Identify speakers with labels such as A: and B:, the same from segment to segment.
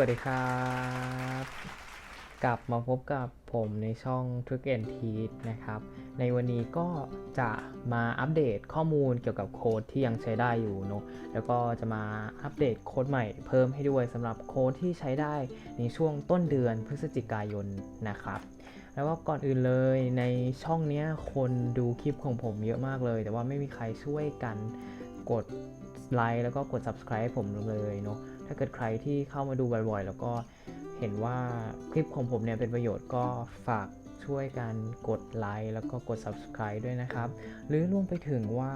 A: วัสดีครับ กลับมาพบกับผมในช่อง Trick and Teach นะครับ ในวันนี้ก็จะมาอัปเดตข้อมูลเกี่ยวกับโค้ดที่ยังใช้ได้อยู่เนอะแล้วก็จะมาอัปเดตโค้ดใหม่เพิ่มให้ด้วยสำหรับโค้ดที่ใช้ได้ในช่วงต้นเดือนพฤศจิกายนนะครับแล้วก็ก่อนอื่นเลยในช่องนี้คนดูคลิปของผมเยอะมากเลย แต่ว่าไม่มีใครช่วยกันกดไลค์แล้วก็กด subscribe ให้ผมเลยเนาะ ถ้าเกิดใครที่เข้ามาดูบ่อยๆ แล้วก็เห็นว่าคลิปของผมเนี่ยเป็นประโยชน์ก็ฝากช่วยกันกดไลค์แล้วก็กด subscribe ด้วยนะครับ หรือรวมไปถึงว่า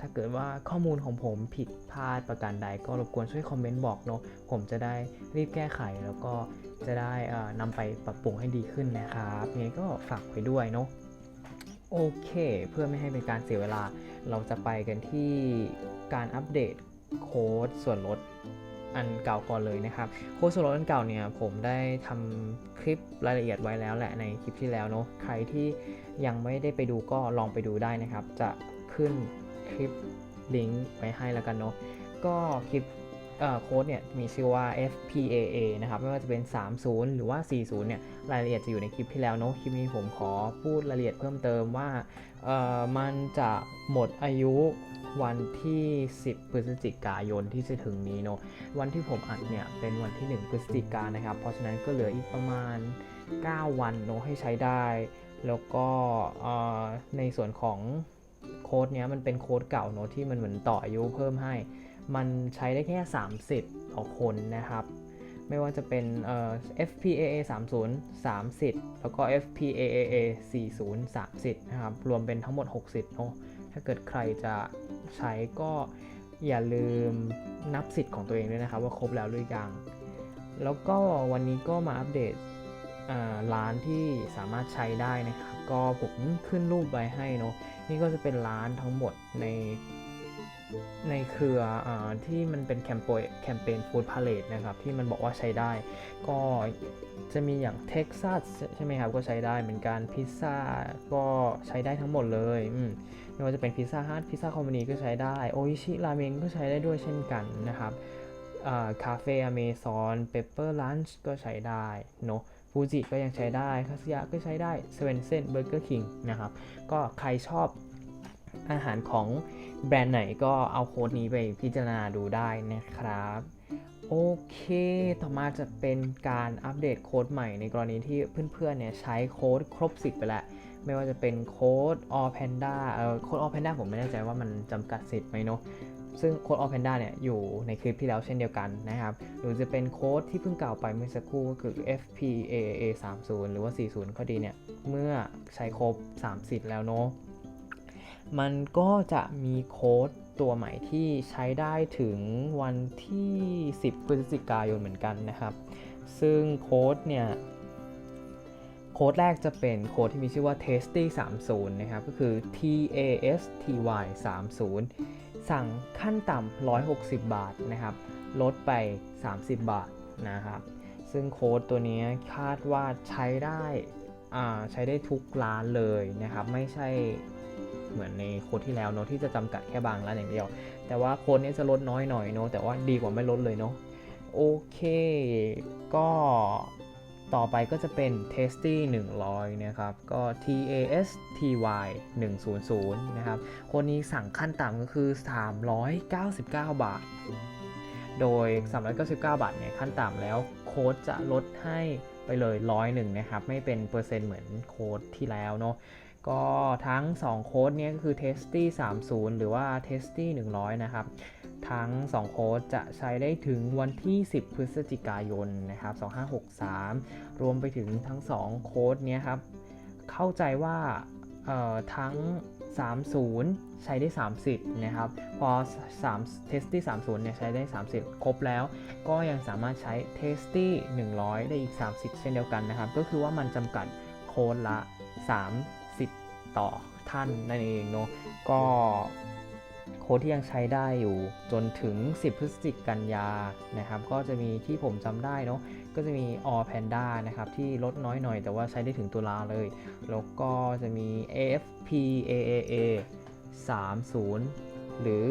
A: ถ้าเกิดว่าข้อมูลของผมผิดพลาดประการใด ก็รบกวนช่วยคอมเมนต์บอกเนาะผมจะได้รีบแก้ไขแล้วก็จะได้นำไปปรับปรุงให้ดีขึ้นนะครับยังไงก็ฝากไว้ด้วยเนาะโอเค เพื่อไม่ให้เป็นการเสียเวลา เราจะไปกันที่การอัปเดตโค้ดส่วนลด อันเก่าก่อนเลยนะครับโค้ดส่วนลดอันเก่าเนี่ยผมได้ทำคลิปรายละเอียดไว้แล้วแหละในคลิปที่แล้วเนาะใครที่ยังไม่ได้ไปดูก็ลองไปดูได้นะครับ จะขึ้นคลิปลิงก์ไว้ให้แล้วกันเนาะก็คลิป โค้ดเนี่ยมีชื่อว่า FPAA นะครับไม่ว่าจะเป็น 30 หรือว่า 40 เนี่ยรายละเอียดจะอยู่ในคลิปที่แล้วเนาะคลิปนี้ผมขอพูดรายละเอียดเพิ่มเติมว่ามันจะหมดอายุวันที่ 10 พฤศจิกายนที่จะถึงนี้เนาะวันที่ผมอัดเนี่ยเป็นวันที่ 1 พฤศจิกายนนะครับเพราะฉะนั้นก็เหลืออีกประมาณ 9 วันเนาะให้ใช้ได้ แล้วก็ในส่วนของโค้ดเนี้ยมันเป็นโค้ดเก่าเนาะที่มันเหมือนต่ออายุเพิ่มให้ มันใช้ได้แค่ 30 ต่อคนนะครับ ไม่ว่าจะเป็นเอ่อ FPAA 30 30 แล้วก็ FPAA 40 30 นะครับ รวมเป็นทั้งหมด 60เนาะถ้าเกิดใครจะใช้ก็อย่าลืมนับสิทธิ์ของตัวเองด้วยนะครับ ว่าครบแล้วหรือยัง แล้วก็วันนี้ก็มาอัปเดตร้านที่สามารถใช้ได้นะครับ ก็ผมขึ้นรูปไว้ให้เนาะนี่ก็จะเป็นร้านทั้งหมดใน ในเครืออที่มันเป็นแคมเปญแคมเปญฟู้ดพาเลตนะครับที่มันบอกว่าใช้ได้ ก็จะมีอย่างเท็กซัสใช่ไหมครับ ก็ใช้ได้เหมือนกันพิซซ่าก็ใช้ได้ทั้งหมดเลยอืมไม่ว่าจะเป็นพิซซ่าฮัทพิซซ่าคอมมานีก็ใช้ได้ โออิชิราเมงก็ใช้ได้ด้วยเช่นกันนะครับคาเฟ่อเมซอนเปปเปอร์ลันช์ก็ใช้ได้เนาะฟูจิก็ยังใช้ได้คาสยะก็ใช้ได้เซเว่นเซนเบอร์เกอร์คิงนะครับ ก็ใครชอบ อาหารของแบรนด์ไหนก็เอาโค้ดนี้ไปพิจารณาดูได้นะครับ โอเค ต่อมาจะเป็นการอัปเดตโค้ดใหม่ในกรณีที่เพื่อนๆเนี่ยใช้โค้ดครบ 10 ไปแล้วไม่ว่าจะเป็นโค้ด All Panda เอ่อโค้ด All Panda ผมไม่แน่ใจว่ามันจำกัดสิทธิ์ไหมเนาะซึ่งโค้ด All Panda เนี่ยอยู่ในคลิปที่แล้วเช่นเดียวกันนะครับ หรือจะเป็นโค้ดที่เพิ่งกล่าวไปเมื่อสักครู่ก็คือ FPAA 30หรือว่า 40 ก็ดีเนี่ย เมื่อใช้ครบ 30 แล้วเนาะ มันก็จะมีโค้ดตัวใหม่ที่ใช้ได้ถึงวันที่ 10 พฤศจิกายนเหมือนกันนะครับ ซึ่งโค้ดเนี่ยโค้ดแรกจะเป็นโค้ดที่มีชื่อว่า tasty 30 นะครับ ก็คือ t a s t y 30 สั่งขั้นต่ำ160 บาทนะครับ ลดไป 30 บาทนะครับ ซึ่งโค้ดตัวนี้คาดว่าใช้ได้ใช้ได้ทุกร้านเลยนะครับ ไม่ใช่ เหมือนในโค้ดที่แล้วเนาะที่จะจำกัดแค่บางร้านอย่างเดียว แต่ว่าโค้ดนี้จะลดน้อยหน่อยเนาะแต่ว่าดีกว่าไม่ลดเลยเนาะโอเค ก็ต่อไปก็จะเป็น tasty 100 นะครับ ก็ t a s t y 100 นะครับ คนนี้สั่งขั้นต่ำก็คือ 399 บาท โดย 399 บาทเนี่ยขั้นต่ำแล้วโค้ดจะลดให้ ไปเลยร้อยหนึ่งนะครับ ไม่เป็นเปอร์เซ็นต์เหมือนโค้ดที่แล้วเนาะก็ทั้ง 2 โค้ดนี้ก็คือ tasty 30 หรือว่า tasty 100 นะครับ ทั้ง 2 โค้ดจะใช้ได้ถึงวันที่ 10 พฤศจิกายนนะครับ 2563 รวมไปถึงทั้ง 2 โค้ดนี้ครับ เข้าใจว่าทั้ง 30 ใช้ได้ 30 นะครับ พอ3 testy 30 เนี่ยใช้ได้ 30 ครบแล้ว ก็ยังสามารถใช้ testy 100 ได้อีก 30 เช่นเดียวกันนะครับ ก็คือว่ามันจำกัดโค้ดละ 30 ต่อท่านนั่นเองเนาะ ก็ โค้ดที่ยังใช้ได้อยู่ จนถึง 10 พฤศจิกายนนะครับ ก็จะมีที่ผมจำได้เนาะก็จะมี All Panda นะครับ ที่ลดน้อยหน่อย แต่ว่าใช้ได้ถึงตุลาเลย แล้วก็จะมี AFPAAA 30 หรือ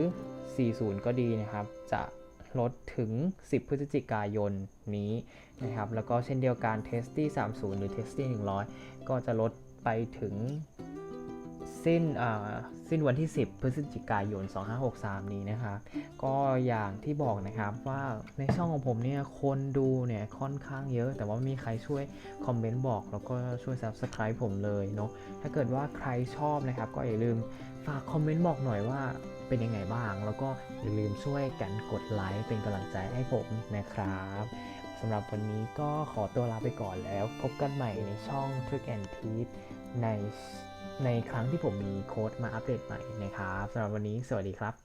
A: 40 ก็ดีนะครับ จะลดถึง 10 พฤศจิกายนนี้นะครับ แล้วก็เช่นเดียวกัน Testy 30 หรือ Testy 100 ก็จะลดไปถึง สิ้นสิ้นวันที่ 10 พฤศจิกายน 2563 นี้นะครับ ก็อย่างที่บอกนะครับว่าในช่องของผมเนี่ยคนดูเนี่ยค่อนข้างเยอะ แต่ว่าไม่มีใครช่วยคอมเมนต์บอก แล้วก็ช่วย Subscribe ผมเลยเนาะถ้าเกิดว่าใครชอบนะครับ ก็อย่าลืมฝากคอมเมนต์บอกหน่อยว่าเป็นยังไงบ้าง แล้วก็อย่าลืมช่วยกันกดไลค์เป็นกำลังใจให้ผมนะครับสำหรับวันนี้ก็ขอตัวลาไปก่อนแล้ว พบกันใหม่ในช่อง Trick and Teach ใน ในครั้งที่ผมมีโค้ดมาอัปเดตใหม่นะครับสำหรับวันนี้สวัสดีครับ